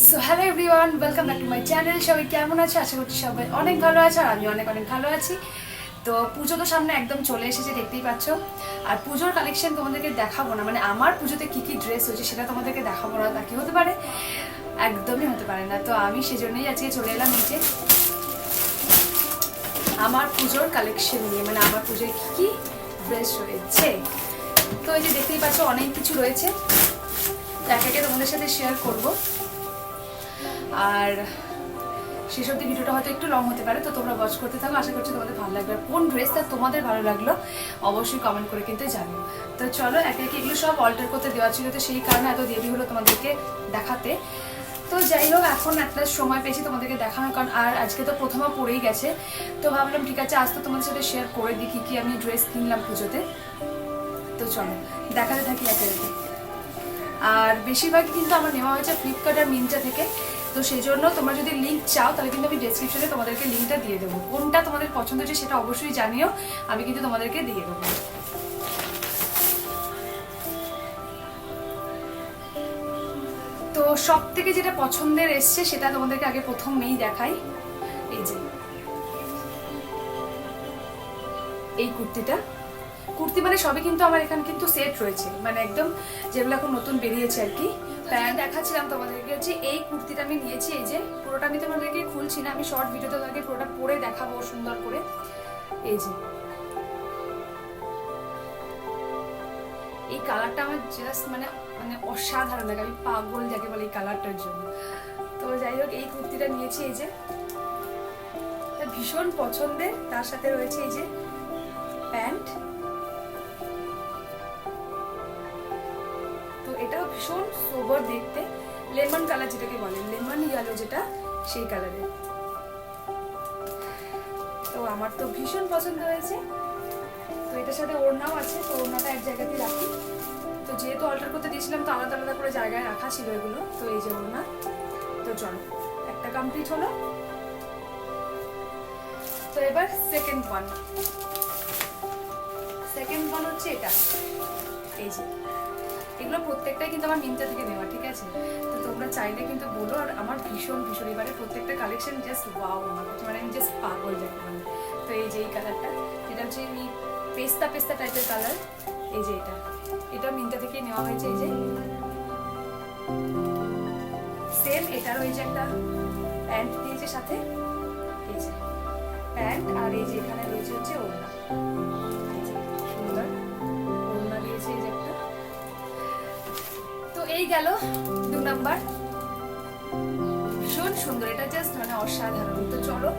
So hello everyone welcome back to my channel সবাই কেমন আছে? আশা করছি সবাই অনেক ভালো আছে আর আমি অনেক অনেক ভালো আছি। তো, পুজো তো সামনে একদম চলে এসেছে, দেখতেই পাচ্ছ। আর পুজোর কালেকশন তোমাদেরকে দেখাবো না। মানে আমার পুজোতে কী কী ড্রেস হয়েছে সেটা তোমাদেরকে দেখাবো না, তা কি হতে পারে? একদমই হতে পারে না। তো, আমি সেজন্যই আজকে চলে এলাম নিচে। আমার পুজোর কালেকশন নিয়ে মানে আমার পুজোয় কী কী ড্রেস রয়েছে? তো, এই যে দেখতেই পাচ্ছ, অনেক কিছু রয়েছে। এক তোমাদের সাথে শেয়ার করব। আর শেষ অব্দি ভিডিওটা হয়তো একটু লং হতে পারে, তো তোমরা ওয়াচ করতে থাকো। আশা করছি তোমাদের ভালো লাগবে। কোন ড্রেসটা তোমাদের ভালো লাগল, অবশ্যই কমেন্ট করে কিন্তু জানিও। তো চলো, একে একে এগুলো সব অল্টার করতে দেওয়া ছিল, তো সেই কারণে এত দেরি হলো তোমাদেরকে দেখাতে। তো যাই হোক, এখন একটা সময় পেয়েছি তোমাদেরকে দেখানোর, কারণ আর আজকে তো প্রথমে পড়েই গেছে। তো ভাবলাম, ঠিক আছে, আজ তো তোমাদের সাথে শেয়ার করে দিই কী আমি ড্রেস কিনলাম পুজোতে। তো চলো, দেখাতে থাকি একে একে। আর বেশিরভাগ কিন্তু আমার নেওয়া হয়েছে ফ্লিপকার্ট আর মিন্ত্রা থেকে। তো সেই জন্য তোমরা যদি লিঙ্ক চাও, তাহলে কিন্তু আমি ডেসক্রিপশনে তোমাদেরকে লিঙ্কটা দিয়ে দেবো। কোনটা তোমাদের পছন্দ হচ্ছে সেটা অবশ্যই জানিও, আমি কিন্তু তোমাদেরকে দিয়ে দেবো। তো সব থেকে যেটা পছন্দের এসছে, সেটা তোমাদেরকে আগে প্রথমেই দেখাই। এই যে, এই কুর্তিটা। কুর্তি মানে সবই কিন্তু আমার এখানে কিন্তু সেট রয়েছে। মানে একদম যেগুলো এখন নতুন বেরিয়েছে আর কি। দেখাচ্ছিলাম তোমাদেরকে যে এই কুর্তিটা আমি নিয়েছি, এই যে পুরোটা আমি তোমাদেরকে খুলছি না, আমি শর্ট ভিডিওতে তোমাদেরকে পুরোটা পরে দেখাবো সুন্দর করে। এই যে। এই কালারটা আমার জাস্ট মানে মানে অসাধারণ লাগে, আমি পাগল যাকে বলে এই কালারটার জন্য। তো যাই হোক, এই কুর্তিটা নিয়েছি, এই যে। ভীষণ পছন্দের, তার সাথে রয়েছে এই যে প্যান্ট। এটাও ভীষণ সোবর দেখতে। লেমন কালার যেটাকে বলে, লেমন ইয়েলো যেটা, সেই কালারের তো আমার তো ভীষণ পছন্দ হয়েছে। তো এটার সাথে ওড়নাও আছে, তো ওড়নাটা এক জায়গাতেই রাখি। তো যেহেতু অল্টার করতে দিয়েছিলাম, তো আলাদা আলাদা করে জায়গায় রাখা ছিল এগুলো। তো এই যে ওড়না। তো চলো, একটা কমপ্লিট হলো। তো এবার সেকেন্ড ওয়ান সেকেন্ড ওয়ান হচ্ছে এটা। এই যে। এগুলো প্রত্যেকটাই কিন্তু আমার মিন্ত্রা থেকে নেওয়া, ঠিক আছে? তো তোমরা চাইলে কিন্তু বলো, আর আমার ভীষণ ভীষণ এবারে প্রত্যেকটা কালেকশন জাস্ট ওয়াও আমার কাছে মানে আমি জাস্ট পাগল যাকে মানে। তো এই যে এই কালারটা যেটা হচ্ছে এই পেস্তা পেস্তা টাইপের কালার এই যে এটা। এটা মিন্ত্রা থেকে নেওয়া হয়েছে এই যে। সেম এটার যে একটা প্যান্ট দিয়েছে সাথে। এই যে প্যান্ট আর এই যে এখানে রয়েছে হচ্ছে ওড়না। এই গেল দু নাম্বার। ভীষণ সুন্দর, এটা জাস্ট মানে অসাধারণ। তো চলো,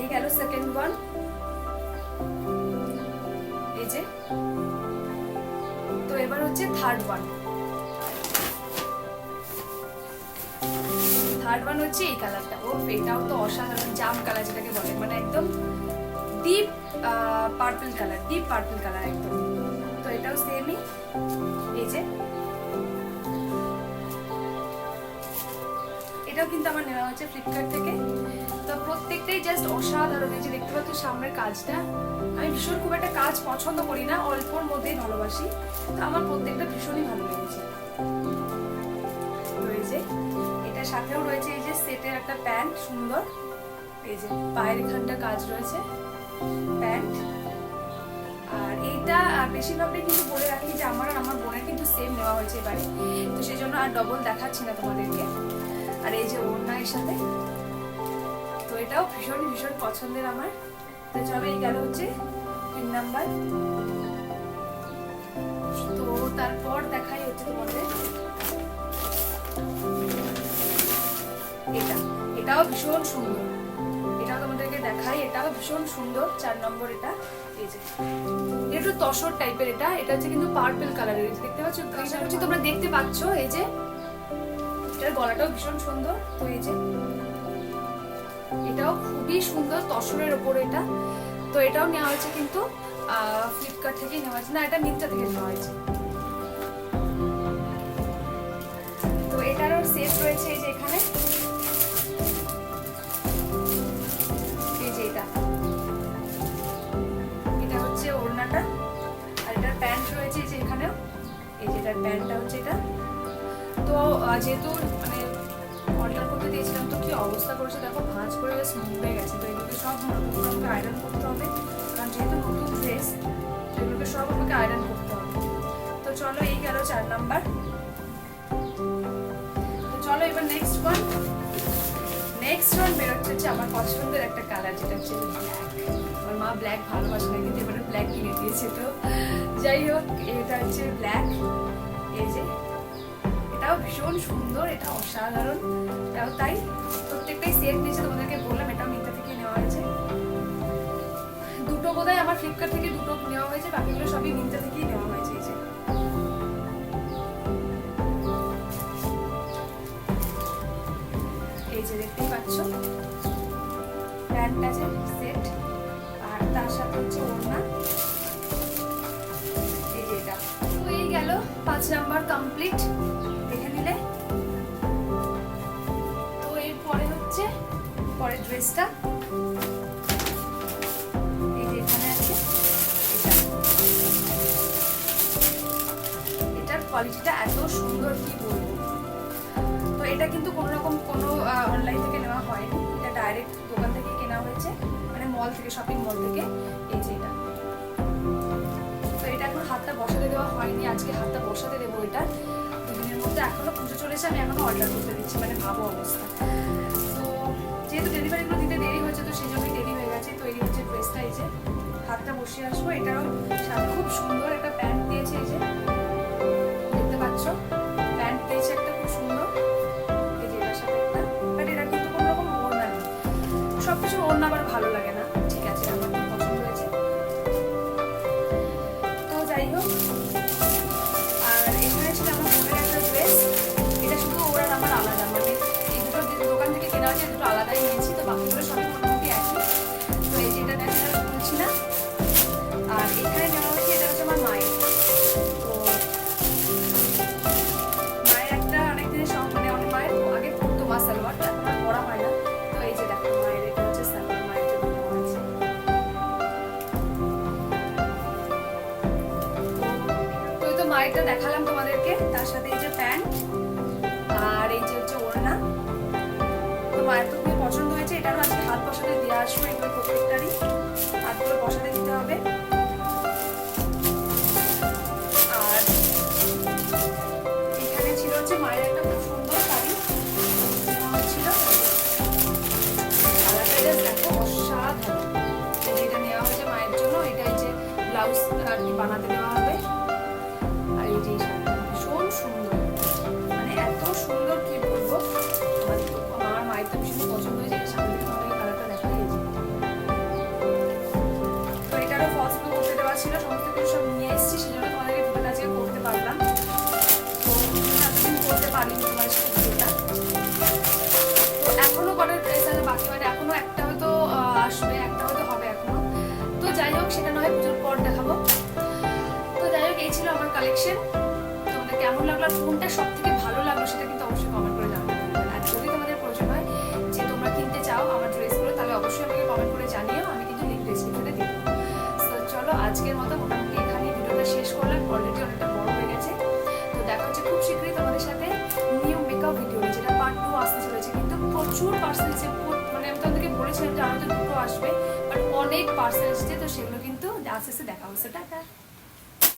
এই গেল সেকেন্ড ওয়ান এই যে। তো এবার হচ্ছে থার্ড ওয়ান থার্ড ওয়ান হচ্ছে এই কালারটা ও এটাও তো অসাধারণ, জাম কালার যেটাকে বলে। মানে একদম deep purple colour deep purple colour একদম। তো এটাও সেমই এই যে। এটাও কিন্তু আমার নেওয়া হয়েছে ফ্লিপকার্ট থেকে। তো প্রত্যেকটাই জাস্ট অসাধারণ এই যে দেখতে পাচ্ছ সামনের কাজটা। আমি ভীষণ খুব একটা কাজ পছন্দ করি না, অল্পর মধ্যেই ভালোবাসি। তো আমার প্রত্যেকটা ভীষণই ভালো লেগেছে। এই এটার সাথেও রয়েছে এই যে সেটের একটা প্যান্ট, সুন্দর। এই যে পায়ের এখানটা কাজ রয়েছে, প্যান্ট। আর এইটা বেশিরভাগটাই কিন্তু বলে রাখি যে আমার আর আমার বোনের কিন্তু সেম নেওয়া হয়েছে এবারে। তো সেই জন্য আর ডবল দেখাচ্ছি না তোমাদেরকে। আর এই যে ওড়না এর সাথে তো এটাও ভীষণ ভীষণ পছন্দের আমার। তো চলো এই গেল হচ্ছে তিন নাম্বার। তো তারপর দেখাই হচ্ছে তোমাদের। এটা এটাও ভীষণ সুন্দর। এটাও তোমাদেরকে দেখাই এটাও ভীষণ সুন্দর। চার নম্বর এটা এই যে। এটা একটু তসর টাইপের এটা এটা হচ্ছে কিন্তু পার্পল কালারের দেখতে পাচ্ছ? তোমরা দেখতে পাচ্ছ এই যে এটার গলাটাও ভীষণ সুন্দর যে এটাও খুবই সুন্দর, তসরের ওপর এটা। তো এটাও নেওয়া হয়েছে কিন্তু ফ্লিপকার্ট থেকেই নেওয়া হয়েছে। না, এটা মিন্ত্রা থেকে নেওয়া হয়েছে। তো এটারও সেট রয়েছে এই যে এখানে। এই যে এটা। এটা হচ্ছে ওড়নাটা। আর এটার প্যান্ট রয়েছে এই যে এখানেও। এই যে এটার প্যান্টটা হচ্ছে এটা। তো যেহেতু মানে অবস্থা করেছে? দেখো, ভাঁজ করে বেশ মুড়ে গেছে। তো এগুলোকে সব আমাকে আয়রন করতে হবে। কারণ যেহেতু নতুন ড্রেস এগুলোকে সব আমাকে আয়রন করতে হবে। তো চলো, এই গেল চার নাম্বার। তো চলো, এবার নেক্সট ওয়ান নেক্সট ওয়ান বেরোচ্ছে হচ্ছে আমার পছন্দের একটা কালার যেটা হচ্ছে আমার মা ব্ল্যাক ভালোবাসে না, কিন্তু এবারে ব্ল্যাক কিনে দিয়েছে তো। যাই হোক, এটা হচ্ছে ব্ল্যাক এই যে এটাও ভীষণ সুন্দর এটা অসাধারণ। এটাও তাই, প্রত্যেকটাই সেট নিয়েছে তোমাদেরকে বললাম, এটাও মিন্ত্রা থেকে নেওয়া হয়েছে। দুটো বোধহয় আমার ফ্লিপকার্ট থেকে দুটো নেওয়া হয়েছে, বাকিগুলো সবই মিন্ত্রা থেকেই নেওয়া হয়েছে এই যে। এই যে দেখতেই পাচ্ছ প্যান্ট আছে সেট আর তার সাথে হচ্ছে ওড়না। এই যে এটা। এই গেল পাঁচ নাম্বার কমপ্লিট দেখে তো এরপরে হচ্ছে পরের ড্রেসটা এই এখানে আছে, এটা। এটার কোয়ালিটিটা এত সুন্দর কি বলব? তো এটা কিন্তু কোনো রকম কোনো অনলাইন থেকে নেওয়া হয়নি। এটা ডাইরেক্ট দোকান থেকে কেনা হয়েছে মানে মল থেকে শপিং মল থেকে। এই যে এটা। তো এটা এখন হাতটা বসাতে দেওয়া হয়নি। আজকে হাতটা বসাতে দেবো এটা। মধ্যে এখনও পুজো চলেছে আমি এখনও অর্ডার করতে দিচ্ছি মানে ভাবো অবস্থা। তো যেহেতু ডেলিভারিগুলো দিতে দেরি হয়েছে, তো সেই জন্যই দেরি হয়ে গেছে তো এই হচ্ছে ড্রেসটা এই যে। হাতটা বসিয়ে আসব এটাও খুব সুন্দর একটা প্যান্ট দিয়েছে এই যে। আগে পরতো মা সালোয়ারটা এখন হয় না। তো এই যে দেখো, মায়ের হচ্ছে সালোয়ার, মায়ের জন্য হয়েছে। তো মায়েরটা দেখালাম তোমাদেরকে, তার সাথে এই যে প্যান্ট আর এই যে হচ্ছে ওড়না। তো মায়ের তো খুবই পছন্দ হয়েছে, এটারও আজকে হাত বসাতে দিয়ে আসব এগুলো প্রত্যেকটারই। হাতগুলো বসাতে দিতে হবে। ব্লাউজ আর কি বানাতে দেওয়া হবে। আর এই যে ভীষণ সুন্দর। মানে এত সুন্দর কি বলব? আমার আমার মায়ের তো ভীষণ পছন্দ হয়েছে সামনে থেকে কালারটা দেখা দিয়েছি তো এটারও ফলসগুলো করতে দেওয়া ছিল, সমস্ত কিছু সব নিয়ে এসেছি, সেজন্য তোমাদেরকে দুটো কাজে করতে পারলাম। তো এতদিন করতে পারিনি তোমার যাই হোক, সেটা নয়, পুজোর পর দেখাবো। তো যাই হোক, এই ছিল আমার কালেকশন তোমাদের কেমন লাগল? আর কোনটা সব থেকে ভালো লাগল সেটা কিন্তু অবশ্যই কমেন্ট করে জানাব। আর যদি তোমাদের প্রয়োজন হয় যে তোমরা কিনতে চাও আমার ড্রেসগুলো তাহলে অবশ্যই আমাকে কমেন্ট করে জানিও। আমি কিন্তু লিঙ্ক ডেসক্রিপশনে দেবো। তো চলো, আজকের মতো মোটামুটি এখানে ভিডিওটা শেষ পার্সেল এসছে তো সেগুলো কিন্তু আস্তে আস্তে দেখা হচ্ছে। টাটা।